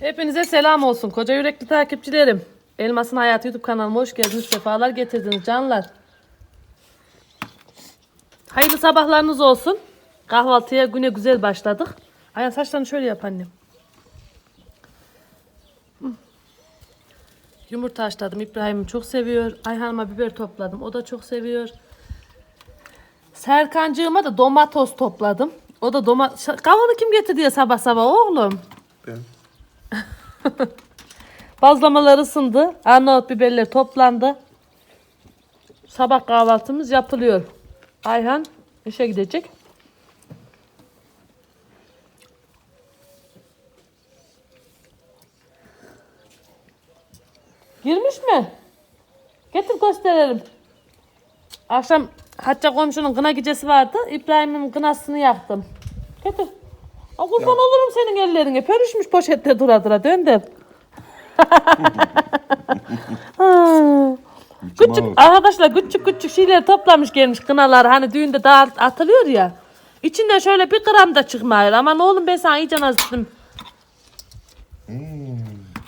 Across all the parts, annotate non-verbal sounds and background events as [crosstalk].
Hepinize selam olsun koca yürekli takipçilerim. Elmas'ın Hayatı YouTube kanalıma hoş geldiniz. Sefalar getirdiniz canlar. Hayırlı sabahlarınız olsun. Kahvaltıya güne güzel başladık. Ayhan saçlarını şöyle yap annem. Yumurta haşladım. İbrahim'im çok seviyor. Ayhan'ıma biber topladım. O da çok seviyor. Serkancığıma da domatos topladım. O da domates... Kavunu kim getirdi ya sabah sabah oğlum? Ben. [laughs] Bazlamalar ısındı. Arnavut biberler toplandı. Sabah kahvaltımız yapılıyor. Ayhan işe gidecek. Girmiş mi? Getir gösterelim. Akşam Hacca komşunun kına gecesi vardı. İbrahim'in kınasını yaktım. Getir. Aa, kurban olurum senin ellerine. Pörüşmüş poşette dura dura. Döndüm. [laughs] Ha. küçük arkadaşlar küçük küçük şeyler toplamış gelmiş kınalar hani düğünde dağıt atılıyor ya. İçinden şöyle bir gram da çıkmıyor. Aman oğlum ben sana iyice nazdım.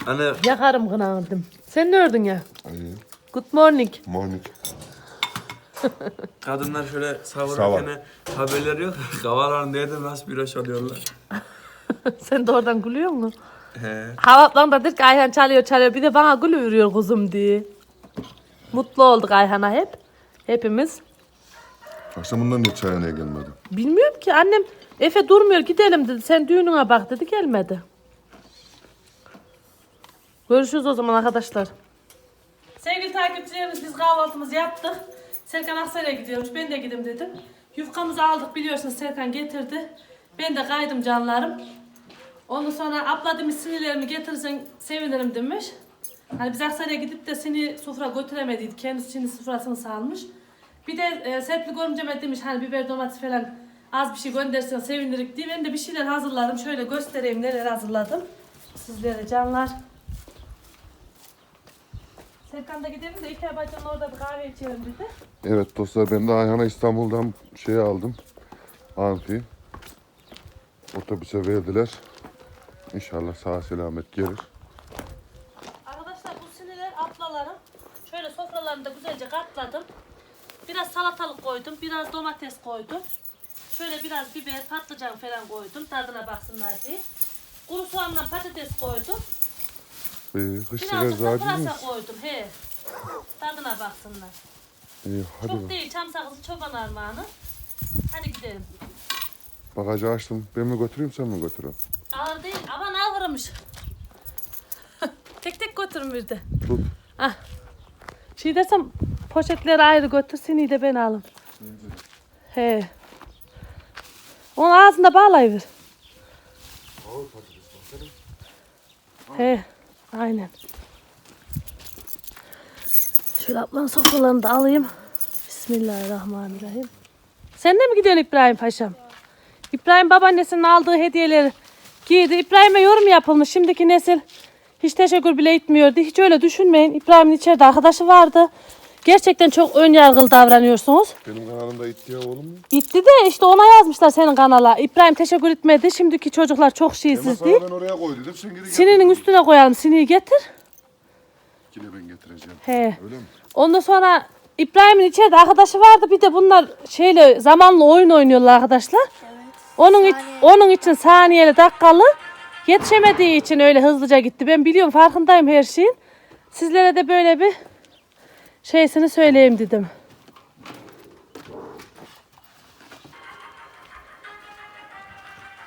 Anne Yakarım kınanı dedim. Sen ne ördün ya? İyi. Good morning. Morning. [laughs] Kadınlar şöyle Sabah. savururken haberleri yok. [laughs] Kavalarını dedim nasıl bir oluyorlar. [laughs] Sen de oradan gülüyor musun? He. Havatlan da der ki Ayhan çalıyor çalıyor. Bir de bana gülüveriyor kuzum diye. Mutlu olduk Ayhan'a hep. Hepimiz. Akşamından niye çayhaneye gelmedi? Bilmiyorum ki annem Efe durmuyor gidelim dedi. Sen düğününe bak dedi gelmedi. Görüşürüz o zaman arkadaşlar. Sevgili takipçilerimiz biz kahvaltımızı yaptık. Serkan Aksaray'a gidiyormuş. Ben de gideyim dedim. Yufkamızı aldık biliyorsunuz Serkan getirdi. Ben de kaydım canlarım. Ondan sonra abla demiş sinirlerimi getirirsen sevinirim demiş. Hani biz Aksaray'a gidip de seni sofra götüremediydik. Kendisi şimdi sofrasını salmış. Bir de e, Serpil görümceme demiş hani biber domates falan az bir şey göndersen sevinirik diye. Ben de bir şeyler hazırladım. Şöyle göstereyim neler hazırladım. Sizlere canlar. Serkan da gidelim de İlker Bacı'nın orada bir kahve içelim dedi. Evet dostlar ben de Ayhan'a İstanbul'dan şey aldım. Amfi. Otobüse verdiler. İnşallah sağ selamet gelir. Arkadaşlar bu sinirler ablalarım. Şöyle sofralarını da güzelce katladım. Biraz salatalık koydum. Biraz domates koydum. Şöyle biraz biber, patlıcan falan koydum. Tadına baksınlar diye. Kuru soğanla patates koydum. Ee, kışlık Birazcık da eczacı mıyız? pırasa koydum. He. Tadına baksınlar. İyi hadi Çok bak. değil. Çam sakızı çoban armağanı. Hadi gidelim. Bagajı açtım. Ben mi götüreyim sen mi götürüyorsun? Ağır değil. Aman ağırmış. [laughs] tek tek götürün bir de. Tut. Ah. Şey desem poşetleri ayrı götür seni de ben alım. He. Onun ağzında bağlayıver. He. Aynen. Şöyle ablanın sofralarını da alayım. Bismillahirrahmanirrahim. Sen de mi gidiyorsun İbrahim Paşam? İbrahim babaannesinin aldığı hediyeleri giydi. İbrahim'e yorum yapılmış. Şimdiki nesil hiç teşekkür bile etmiyordu. Hiç öyle düşünmeyin. İbrahim'in içeride arkadaşı vardı. Gerçekten çok ön yargılı davranıyorsunuz. Benim kanalımda ittiya oğlum mu? İtti de işte ona yazmışlar senin kanala. İbrahim teşekkür etmedi. Şimdiki çocuklar çok şeysiz değil. ben oraya koy dedim. Sen geri getir. Sininin üstüne koyalım. Siniyi getir. Yine ben getireceğim. He. Öyle mi? Ondan sonra İbrahim'in içeride arkadaşı vardı. Bir de bunlar şeyle zamanla oyun oynuyorlar arkadaşlar. Onun iç- onun için saniyeli dakikalı yetişemediği için öyle hızlıca gitti. Ben biliyorum farkındayım her şeyin. Sizlere de böyle bir şeysini söyleyeyim dedim.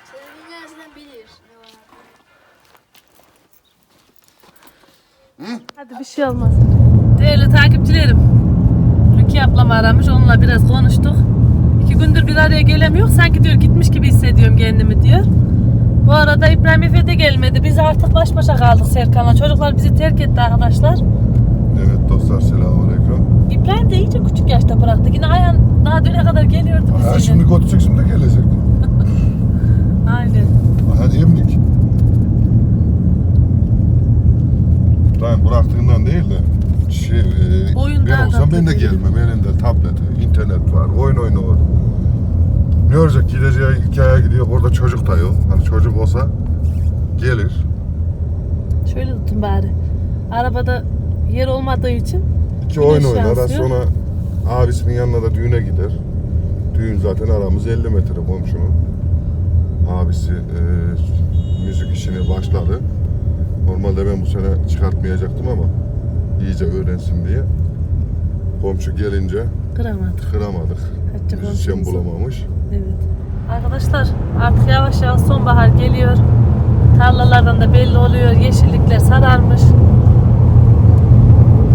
Senin neresinden bilir ne var. Hadi bir şey olmaz. Değerli takipçilerim. Rukiye ablam aramış. Onunla biraz konuştuk. İki gündür bir araya gelemiyor. Sanki diyor gitmiş gibi hissediyorum kendimi diyor. Bu arada İbrahim Efe de gelmedi. Biz artık baş başa kaldık Serkan'la. Çocuklar bizi terk etti arkadaşlar. Evet dostlar selamünaleyküm. İbrahim de iyice küçük yaşta bıraktı. Yine Ayhan daha düne kadar geliyordu Ha şimdi götürecek şimdi gelecek. [laughs] Aynen. Hadi yemlik. Ben bıraktığından değil de şey, e, ben olsam ben de tablet gelmem. Elinde tablet, internet var, oyun oynuyor. Ne olacak gideceği iki aya gidiyor orada çocuk da yok. Hani çocuk olsa gelir. Şöyle tutun bari. Arabada yer olmadığı için İki oyun oynar. Az sonra abisinin yanına da düğüne gider. Düğün zaten aramız 50 metre komşunun. Abisi e, müzik işini başladı. Normalde ben bu sene çıkartmayacaktım ama iyice öğrensin diye. Komşu gelince kıramadık. kıramadık. Hatice Müzisyen bulamamış. Evet. Arkadaşlar artık yavaş yavaş sonbahar geliyor. Tarlalardan da belli oluyor. Yeşillikler sararmış.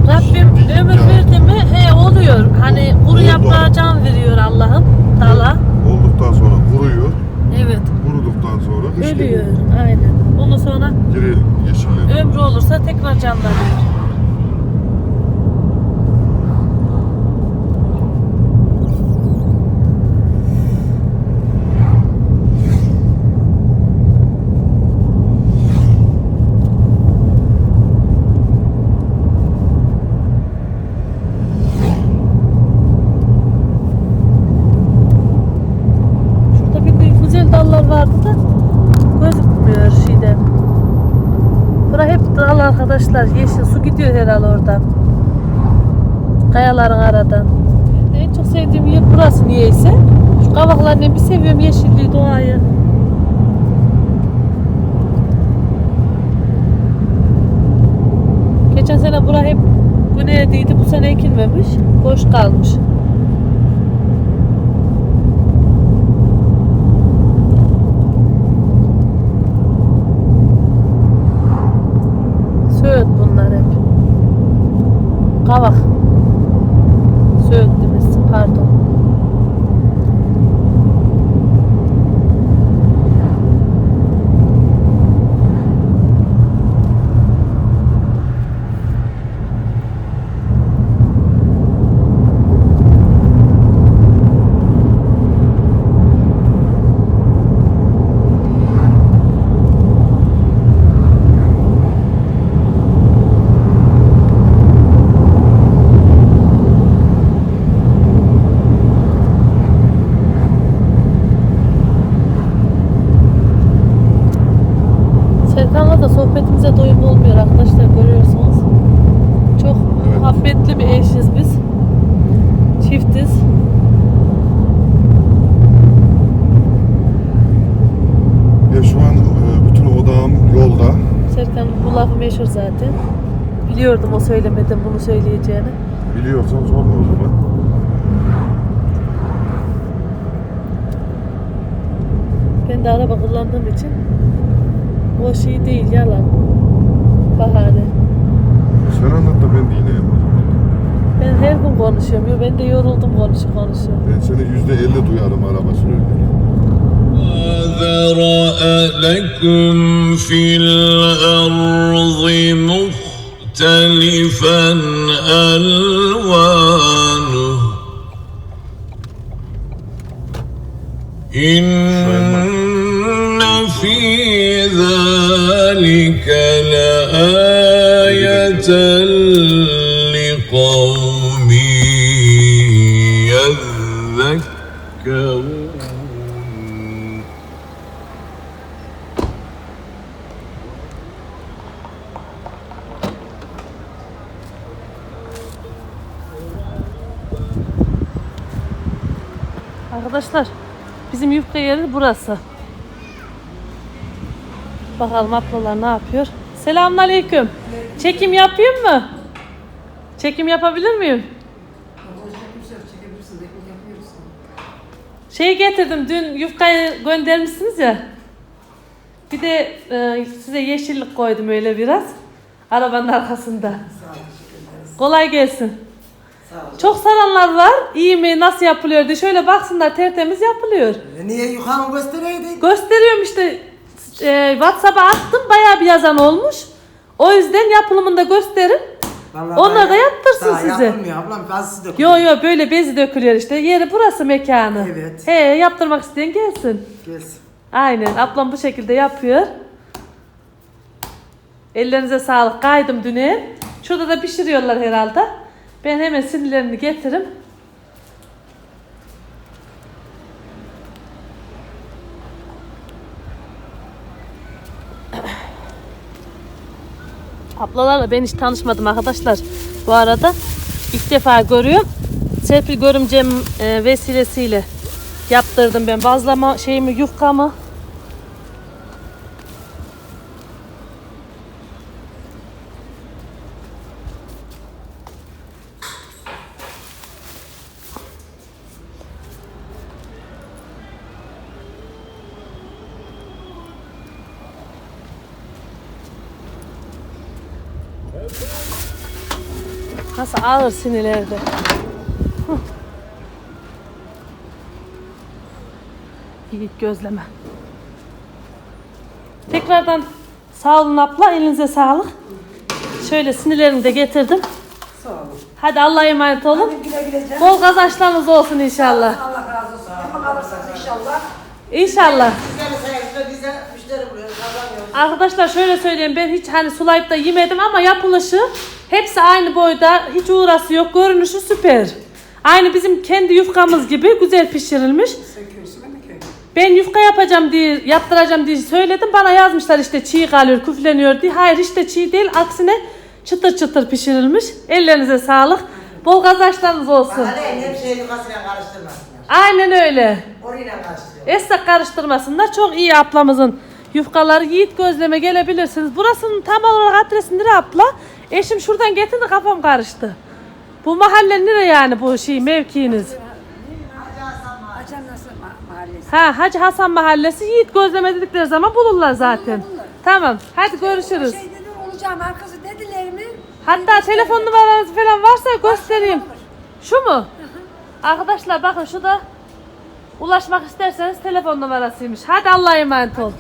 Rabbim ömür verdi mi he oluyor. Hani kuru yaprağa can veriyor Allah'ım. Dala. Olduktan sonra kuruyor. Evet. Kuruduktan sonra kış Ölüyor. geliyor. Aynen. Ondan sonra Geri yeşilliğe. ömrü olursa tekrar canlanıyor. Şurada bir de güzel dallar vardı da gözükmüyor şeyden. Bura hep dal arkadaşlar. Yeşil su gidiyor herhalde oradan. Kayaların aradan. En çok sevdiğim yer burası niyeyse. Şu kavaklarını bir seviyorum yeşilliği, doğayı. Geçen sene bura hep güneydeydi. Bu sene ekilmemiş. Boş kalmış. Söğüt bunlar hep. Kavak. Söğüt demişsin pardon. Serkan'la da sohbetimize doyum olmuyor arkadaşlar görüyorsunuz. Çok Evet. muhabbetli bir eşiz biz. Çiftiz. Ya şu an e, bütün odağım yolda. Serkan bu lafı meşhur zaten. Biliyordum o söylemeden bunu söyleyeceğini. Biliyorsan sorma o zaman. Ben de araba kullandığım için o şey değil yalan. Bahane. Sen anlat da ben dinleyeyim. Ben her gün konuşuyorum. Yo, ben de yoruldum konuşup konuşuyorum. Ben seni yüzde elli duyarım araba sürerken. ذرأ لكم في الأرض مختلفا ألوانه إن yufka yeri burası. Bakalım ablalar ne yapıyor? Selamünaleyküm. Çekim yapayım mı? Çekim yapabilir miyim? Şey getirdim dün yufkayı göndermişsiniz ya. Bir de e, size yeşillik koydum öyle biraz. Arabanın arkasında. Kolay gelsin. Çok saranlar var. İyi mi? Nasıl yapılıyor diye. Şöyle baksınlar tertemiz yapılıyor. E, Niye yukarı göstereydin? Gösteriyorum işte. E, WhatsApp'a attım. Bayağı bir yazan olmuş. O yüzden yapılımında gösterin. Vallahi Onlar da yaptırsın daha size. yapılmıyor ablam. Bazısı da Yo yo böyle bezi dökülüyor işte. Yeri burası mekanı. Evet. He yaptırmak isteyen gelsin. Gelsin. Aynen ablam bu şekilde yapıyor. Ellerinize sağlık. Kaydım düne. Şurada da pişiriyorlar herhalde. Ben hemen sinirlerini getiririm. Ablalarla ben hiç tanışmadım arkadaşlar. Bu arada ilk defa görüyorum. Serpil görümcem e, vesilesiyle yaptırdım ben bazlama şeyimi yufkamı. Nasıl ağır sinirlerde. Yiğit gözleme. Tekrardan sağ olun abla. Elinize sağlık. Şöyle sinirlerimi de getirdim. Sağ olun. Hadi Allah'a emanet olun. Güle güle canım. Bol kazançlarınız olsun inşallah. Allah razı olsun. Ama kalırsanız inşallah. İnşallah. Müşteri buluyoruz. Kazanıyoruz. Arkadaşlar şöyle söyleyeyim ben hiç hani sulayıp da yemedim ama yapılışı hepsi aynı boyda hiç uğrası yok görünüşü süper. Aynı bizim kendi yufkamız gibi güzel pişirilmiş. Ben yufka yapacağım diye yaptıracağım diye söyledim bana yazmışlar işte çiğ kalıyor küfleniyor diye. Hayır de çiğ değil aksine çıtır çıtır pişirilmiş. Ellerinize sağlık. Bol kazançlarınız olsun. Şey karıştırmasınlar. Aynen öyle. Orayla karıştırıyor. Esnek karıştırmasınlar. Çok iyi ablamızın yufkaları. Yiğit gözleme gelebilirsiniz. Burasının tam olarak adresi nere abla? Eşim şuradan getirdi kafam karıştı. Bu mahalle nere yani bu şey mevkiiniz? Acan nasıl ma- mahallesi? Ha Hacı Hasan Mahallesi Yiğit gözleme dedikleri zaman bulurlar zaten. Tamam hadi görüşürüz. Şey dedi olacağım arkası dediler mi? Hatta telefon numaranız falan varsa göstereyim. Şu mu? Arkadaşlar bakın şu da ulaşmak isterseniz telefon numarasıymış. Hadi Allah'a emanet ol.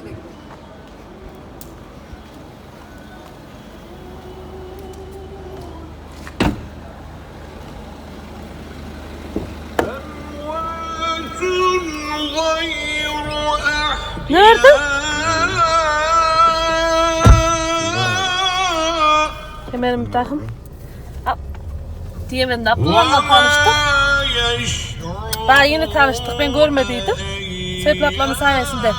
Nerede? Kemerim bir takım. Diyemedim de ablalarla tanıştık. Daha yeni tanıştık. Ben görmediydim. Serpil ablamın sayesinde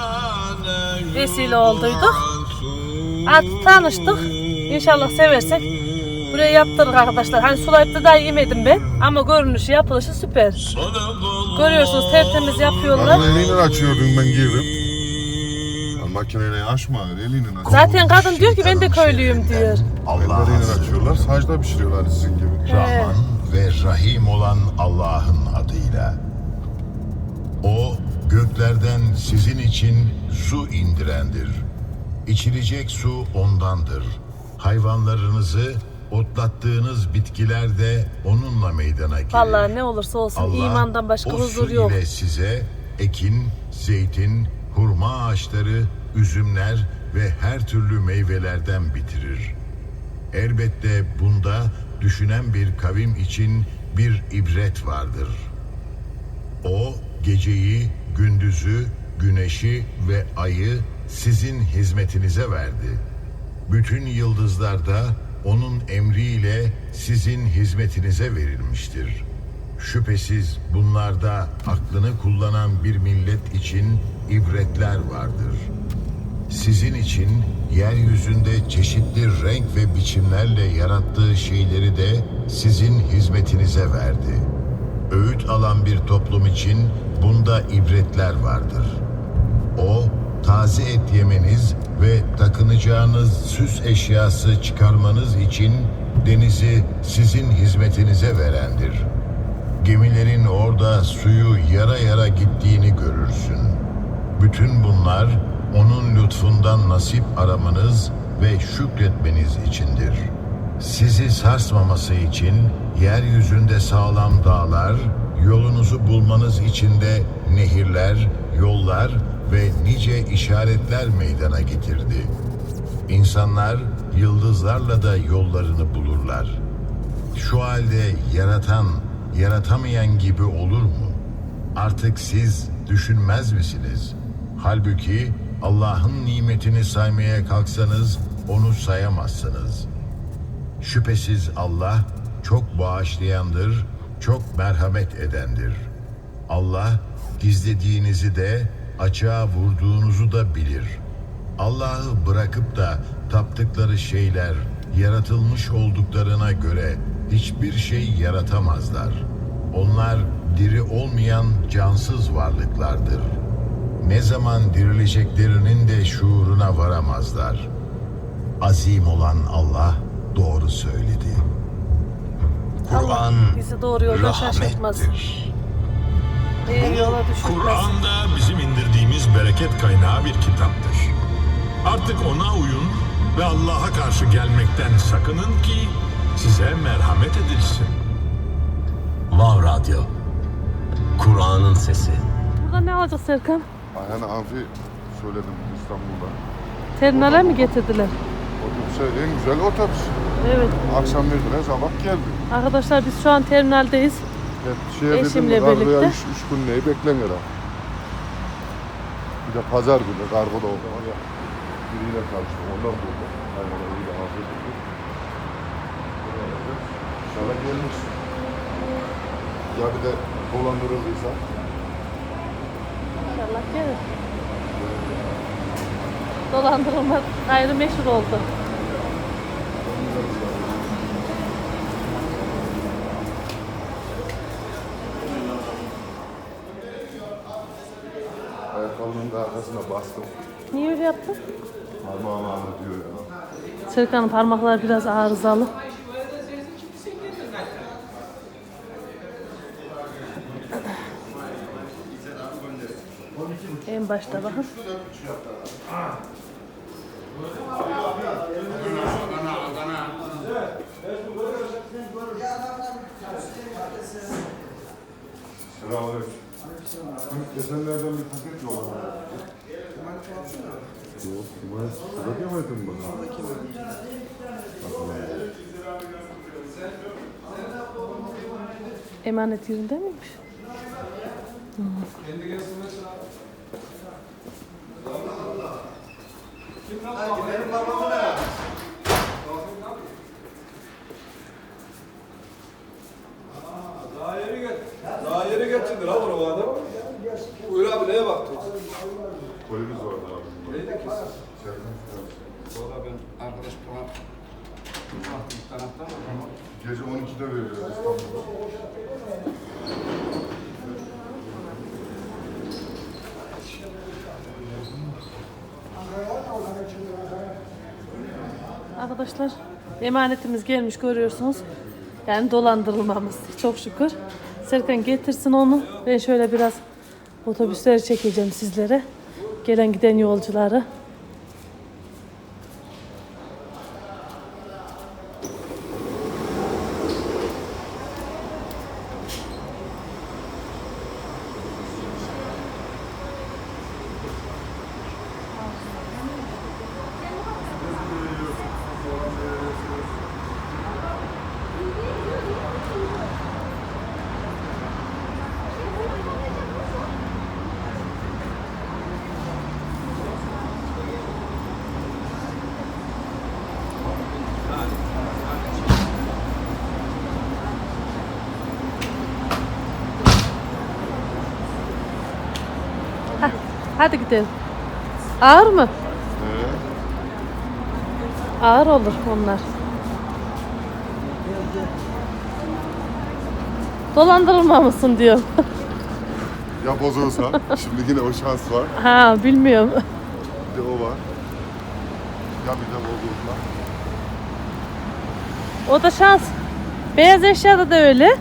vesile olduyduk. Artık tanıştık. İnşallah seversek buraya yaptırırız arkadaşlar. Hani sulayıp da daha yemedim ben. Ama görünüşü yapılışı süper. Görüyorsunuz tertemiz yapıyorlar. Kadın eliyle açıyordun ben girdim. Ya makineyle açma elinin aç. Zaten kadın diyor ki ben de köylüyüm diyor. Elleriyle açıyorlar. Sacda pişiriyorlar sizin gibi. Rahman ve Rahim olan Allah'ın adıyla. O göklerden sizin için su indirendir. İçilecek su ondandır. Hayvanlarınızı otlattığınız bitkiler de onunla meydana gelir. Vallahi ne olursa olsun Allah imandan başka o huzur su yok. ile size ekin, zeytin, hurma ağaçları, üzümler ve her türlü meyvelerden bitirir. Elbette bunda düşünen bir kavim için bir ibret vardır. O geceyi, gündüzü, güneşi ve ayı sizin hizmetinize verdi. Bütün yıldızlar da onun emriyle sizin hizmetinize verilmiştir. Şüphesiz bunlarda aklını kullanan bir millet için ibretler vardır. Sizin için yeryüzünde çeşitli renk ve biçimlerle yarattığı şeyleri de sizin hizmetinize verdi. Öğüt alan bir toplum için bunda ibretler vardır. O, taze et yemeniz ve takınacağınız süs eşyası çıkarmanız için denizi sizin hizmetinize verendir. Gemilerin orada suyu yara yara gittiğini görürsün. Bütün bunlar onun lütfundan nasip aramanız ve şükretmeniz içindir. Sizi sarsmaması için yeryüzünde sağlam dağlar, yolunuzu bulmanız için de nehirler, yollar ve nice işaretler meydana getirdi. İnsanlar yıldızlarla da yollarını bulurlar. Şu halde yaratan, yaratamayan gibi olur mu? Artık siz düşünmez misiniz? Halbuki Allah'ın nimetini saymaya kalksanız onu sayamazsınız. Şüphesiz Allah çok bağışlayandır, çok merhamet edendir. Allah gizlediğinizi de açığa vurduğunuzu da bilir. Allah'ı bırakıp da taptıkları şeyler yaratılmış olduklarına göre hiçbir şey yaratamazlar. Onlar diri olmayan cansız varlıklardır. Ne zaman dirileceklerinin de şuuruna varamazlar. Azim olan Allah doğru söyledi. Kur'an bizi doğru yolda rahmettir. Ee, yola. Kur'an da bizim indirdiğimiz bereket kaynağı bir kitaptır. Artık ona uyun ve Allah'a karşı gelmekten sakının ki size merhamet edilsin. Vav Radyo. Kur'an'ın sesi. Burada ne alacak Serkan? Ayhan Amfi söyledim İstanbul'da. Terminale mi getirdiler? Otobüse en güzel otobüs. Evet. Akşam verdiler sabah geldi. Arkadaşlar biz şu an terminaldeyiz. Hep şeye Eşimle dedim, kargoya birlikte. Üç, üç gün neyi beklenir ha. Bir de pazar günü kargo da oldu. Var ya, biriyle karıştı. Ondan buldu. Aynen öyle afiyet olsun. İnşallah gelmiş. Ya bir de dolandırıldıysa. İnşallah gelir. Dolandırılma ayrı meşhur oldu. Ayakkabının da arkasına bastım. Niye öyle yaptın? Parmağım ağrı diyor ya. Serkan'ın parmakları biraz arızalı. En başta bakın. Selamünaleyküm. Geçenlerden bir paket yolladı. Yok, ben sıra yemedim bana. Emanet yerinde miymiş? Daha yeni geç. Daha yeni geçindi lan bu adam. Buyur abi neye baktın? Kolimiz vardı abi. Neydi ki? Serkan Valla ben arkadaş bana baktım taraftan. Gece 12'de veriyor İstanbul'da. Arkadaşlar emanetimiz gelmiş görüyorsunuz. Yani dolandırılmamız çok şükür. Serkan getirsin onu. Ben şöyle biraz otobüsleri çekeceğim sizlere. Gelen giden yolcuları. Hadi gidelim. Ağır mı? Ağır olur onlar. Dolandırılmamışsın diyor. [laughs] Ya bozulursa, şimdi yine o şans var. ha bilmiyorum. Bir de o var. Ya bir de bozulursa. O da şans. Beyaz eşyada da öyle.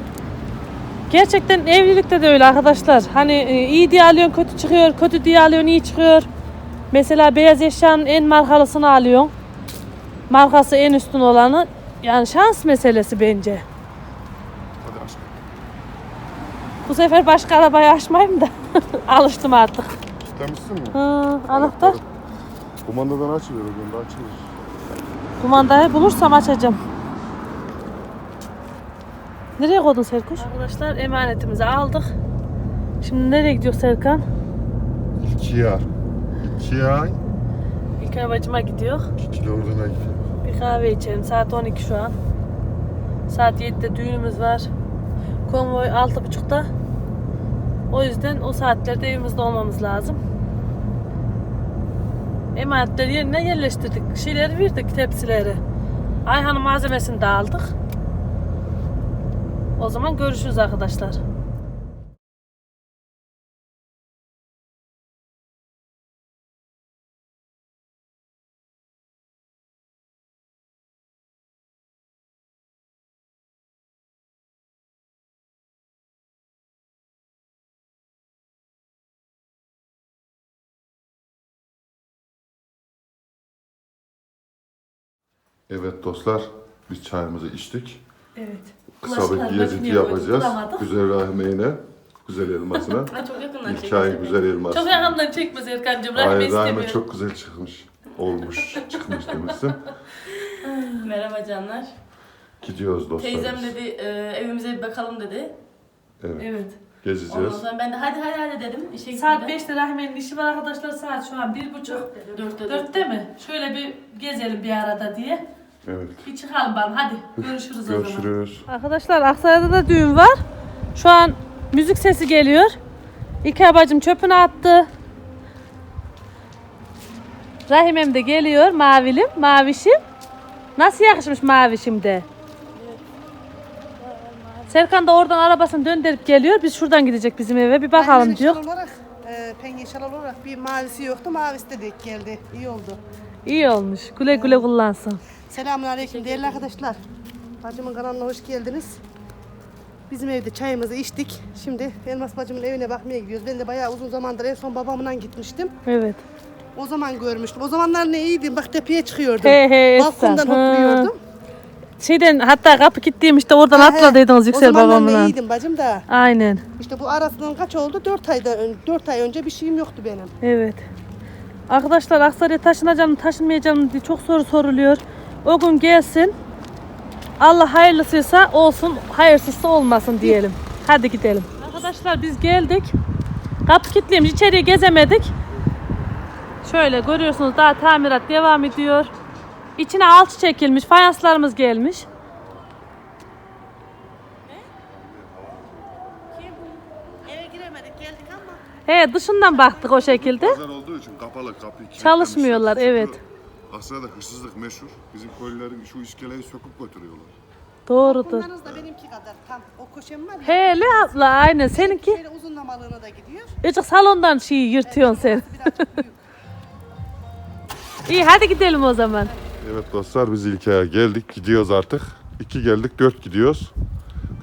Gerçekten evlilikte de öyle arkadaşlar. Hani e, iyi diye alıyorsun kötü çıkıyor, kötü diye alıyorsun iyi çıkıyor. Mesela beyaz eşyanın en markalısını alıyorsun. Markası en üstün olanı. Yani şans meselesi bence. Bu sefer başka arabayı açmayayım da [laughs] alıştım artık. Kitlemişsin mi? Ha, anahtar. Kumandadan açılıyor o gün de açılır. Kumandayı bulursam açacağım. Nereye koydun Serkuş? Arkadaşlar emanetimizi aldık. Şimdi nereye gidiyor Serkan? İki ay. İlkay bacıma gidiyor. İki kilo oradan gidiyor. Bir kahve içelim. Saat 12 şu an. Saat 7'de düğünümüz var. Konvoy 6.30'da. O yüzden o saatlerde evimizde olmamız lazım. Emanetleri yerine yerleştirdik. Şeyleri verdik, tepsileri. Ayhan'ın malzemesini de aldık. O zaman görüşürüz arkadaşlar. Evet dostlar, biz çayımızı içtik. Evet. Kısa bir koyduk, yapacağız. Güzel rahmeyine, [laughs] güzel elmasına. Çok yakından İlkay güzel elması. Çok yakından çekme Serkan'cığım. Rahime Ay istemiyorum. çok güzel çıkmış. Olmuş, çıkmış demişsin. [laughs] Merhaba canlar. Gidiyoruz dostlar. Teyzem dedi e, evimize bir bakalım dedi. Evet, Evet. Ondan gezeceğiz. sonra ben de hadi hadi hadi dedim. İşe Saat gitmeden. 5'te Rahime'nin işi var arkadaşlar. Saat şu an 1.30. Dörtte, dörtte. 4'te mi? Şöyle bir gezelim bir arada diye. Evet. Bir çıkalım bakalım. Hadi görüşürüz o zaman. Görüşürüz. Arkadaşlar Aksaray'da da düğün var. Şu an müzik sesi geliyor. İki bacım çöpünü attı. Rahimem de geliyor mavilim, mavişim. Nasıl yakışmış mavişim de. Serkan da oradan arabasını döndürüp geliyor. Biz şuradan gidecek bizim eve. Bir bakalım Aynen diyor. şal olarak, e, penge şal olarak bir mavisi yoktu. Mavisi de denk geldi. İyi oldu. İyi olmuş. Güle güle kullansın. Selamun aleyküm değerli arkadaşlar. Bacımın kanalına hoş geldiniz. Bizim evde çayımızı içtik. Şimdi Elmas bacımın evine bakmaya gidiyoruz. Ben de bayağı uzun zamandır en son babamla gitmiştim. Evet. O zaman görmüştüm. O zamanlar ne iyiydim. Bak tepeye çıkıyordum. He he, Balkondan oturuyordum. Şeyden hatta kapı kilitliymiş de oradan Ha, he. atladıydınız Yüksel O zamanlar ne babamla. iyiydim bacım da. Aynen. İşte bu arasından kaç oldu? 4 ayda 4 ay önce bir şeyim yoktu benim. Evet. Arkadaşlar Aksaray'a taşınacağım mı taşınmayacağım mı diye çok soru soruluyor. O gün gelsin. Allah hayırlısıysa olsun, hayırsızsa olmasın diyelim. Hadi gidelim. Arkadaşlar biz geldik. Kapı kilitliymiş. içeriye gezemedik. Şöyle görüyorsunuz daha tamirat devam ediyor. İçine alçı çekilmiş. Fayanslarımız gelmiş. He dışından baktık o şekilde. Pazar olduğu için kapalı kapı. Çalışmıyorlar, evet. Aslında hırsızlık meşhur. Bizim köylülerin şu iskeleyi söküp götürüyorlar. Doğrudur. Bunlarınız da benimki kadar tam o koşem var ya. Hele abla aynen seninki. Şöyle uzunlamalığına da gidiyor. Azıcık salondan şeyi yırtıyorsun sen. Birazcık büyük. İyi hadi gidelim o zaman. Evet dostlar biz İlkay'a geldik. Gidiyoruz artık. İki geldik, dört gidiyoruz.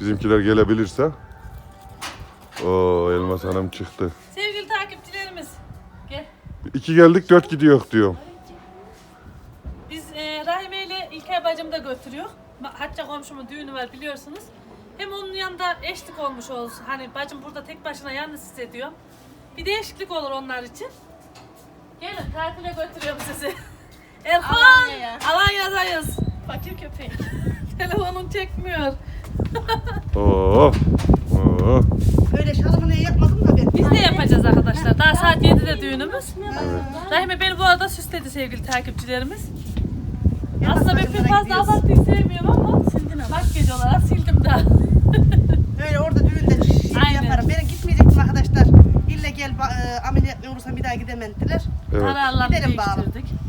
Bizimkiler gelebilirse. Oo Elmas Hanım çıktı. Sevgili takipçilerimiz. Gel. İki geldik, dört gidiyor diyor. Ma- Hatice komşumun düğünü var biliyorsunuz. Hem onun yanında eşlik olmuş olsun. Hani bacım burada tek başına yalnız hissediyor. Bir değişiklik olur onlar için. Gelin tatile götürüyorum sizi. [laughs] Erkan! Alanya'ya. Alanya'dayız. Fakir köpek. [laughs] Telefonun çekmiyor. Oo. [laughs] Oo. Öyle şalımı ne yapmadım da ben. Biz de yapacağız arkadaşlar. Daha saat 7'de düğünümüz. Rahime beni bu arada süsledi sevgili takipçilerimiz. Aslında ben pek fazla abartıyı sevmiyorum ama makyaj olarak sildim daha. [laughs] Öyle orada düğünde şey Aynen. yaparım. Ben gitmeyecektim arkadaşlar. İlle gel ba- e, ameliyat olursam bir daha gidemediler. Evet. Kararlarını Gidelim bağlı.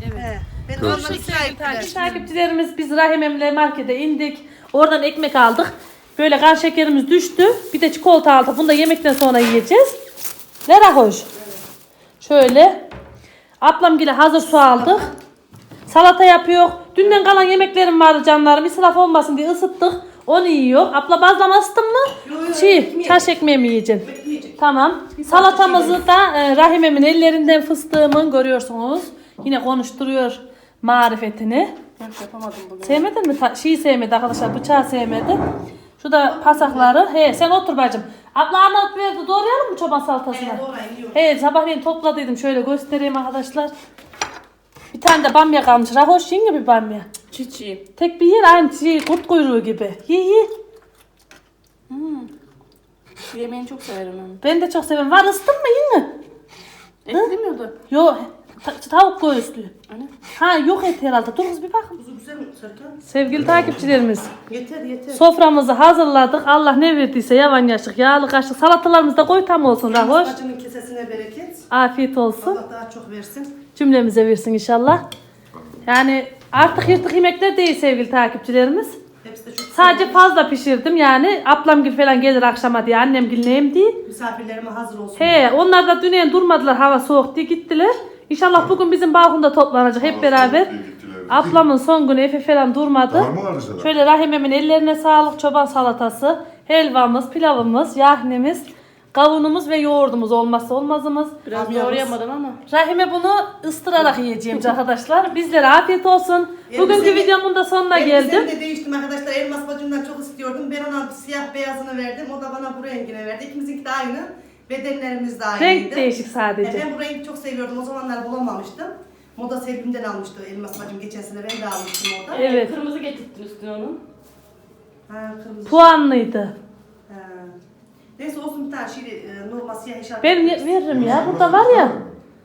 Evet. He. Beni Görüşürüz. ondan ikna Sevgili ettiler. takip- takipçilerimiz biz Rahimem'le markete indik. Oradan ekmek aldık. Böyle kan şekerimiz düştü. Bir de çikolata aldık. Bunu da yemekten sonra yiyeceğiz. Ne hoş. Şöyle. Ablam gibi hazır su aldık. Salata yapıyor. Dünden kalan yemeklerim vardı canlarım. İsraf olmasın diye ısıttık. Onu yiyor. Abla bazlama ısıttın mı? Şey, çarş ekmeği mi yiyeceksin? Tamam. Salatamızı da e, Rahime'min ellerinden fıstığımın görüyorsunuz. Yine konuşturuyor marifetini. Yapamadım bugün. Sevmedin mi? Ta- şeyi sevmedi arkadaşlar. Bıçağı sevmedi. Şu da pasakları. He sen otur bacım. Abla Arnavut verdi. Doğrayalım mı çoban salatasını? He sabahleyin topladıydım. Şöyle göstereyim arkadaşlar. Bir tane de bamya kalmış. Rahoş yiyin bir bamya. Çiçi. Tek bir yer aynı şey, kurt kuyruğu gibi. Ye ye. Şu yemeğini çok severim ben. Ben de çok seviyorum. Var ısıttın mı mi? Eklemiyordu. Yok. Ta- tavuk göğüslü. Anne. Ha yok et herhalde. Dur kız bir. Güzel mi Serkan? Sevgili takipçilerimiz. Yeter yeter. Soframızı hazırladık. Allah ne verdiyse yavan yaşık, yağlı kaşık. Salatalarımızı da koy tam olsun Rahoş. Bacının kesesine bereket. Afiyet olsun. Allah daha çok versin. Cümlemize versin inşallah. Yani Artık yırtık yemekler değil sevgili takipçilerimiz. Hepsi de çok Sadece fazla pişirdim yani. Ablamgil falan gelir akşama diye annemgil neyim diye. misafirlerime hazır olsun. He onlar da dünen durmadılar hava soğuk diye gittiler. İnşallah bugün bizim balkonda toplanacak hep beraber. Ablamın son günü Efe falan durmadı. Var mı? Şöyle Rahime'min ellerine sağlık çoban salatası, helvamız, pilavımız, yahnemiz, kavunumuz ve yoğurdumuz olmazsa olmazımız. Biraz yoğuramadım ama. Rahime bunu ıstırarak yiyeceğim [laughs] arkadaşlar. Bizlere afiyet olsun. Bugünkü Elbisemi- videomun da sonuna Elbisemi geldim. de değiştim arkadaşlar. Elmas bacımdan çok istiyordum. Ben ona siyah beyazını verdim. O da bana bu rengine verdi. İkimizinki de aynı. Bedenlerimiz de aynıydı. Renk değişik E, sadece. Ben bu rengi çok seviyordum. O zamanlar bulamamıştım. Moda Sevim'den almıştı Elmas bacım geçen sene. Ben de almıştım orada. Evet. Kırmızı getirttin üstüne onun. Ha, kırmızı. Puanlıydı. Ha. Neyse olsun bir tane şey, e, normal siyah eşarp. Ben veririm ya. Burada var ya.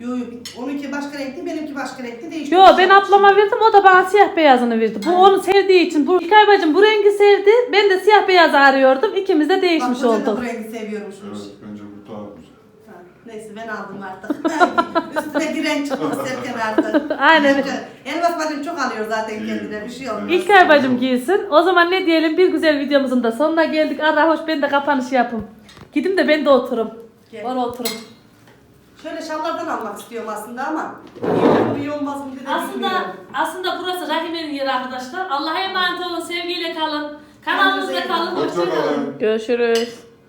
Yo yo onunki başka renkli benimki başka renkli değişti. Yo ben ablama verdim o da bana siyah beyazını verdi. Bu onu sevdiği için. Bu İlkay bacım bu rengi sevdi. Ben de siyah beyazı arıyordum. İkimiz de değişmiş Bak, kocan da olduk. bu rengi seviyormuşmuş. Evet bence bu daha güzel. Ha, Neyse ben aldım artık. [laughs] Üstüne bir renk çıkmaz Serkan artık. Aynen. Elmas bacım çok alıyor zaten kendine bir şey olmaz. İlkay bacım giysin. O zaman ne diyelim bir güzel videomuzun da sonuna geldik. Allah hoş ben de kapanış yapım. Gidin de ben de oturum. Gel. Bana oturum. Şöyle şallardan almak istiyorum aslında ama iyi olur mu iyi olmaz mı diye de Aslında bilmiyorum. aslında burası Rahime'nin yeri arkadaşlar. Allah'a emanet olun. Sevgiyle kalın. Kanalımızda kalın. Hoşça Hoşça kalın. kalın. Görüşürüz.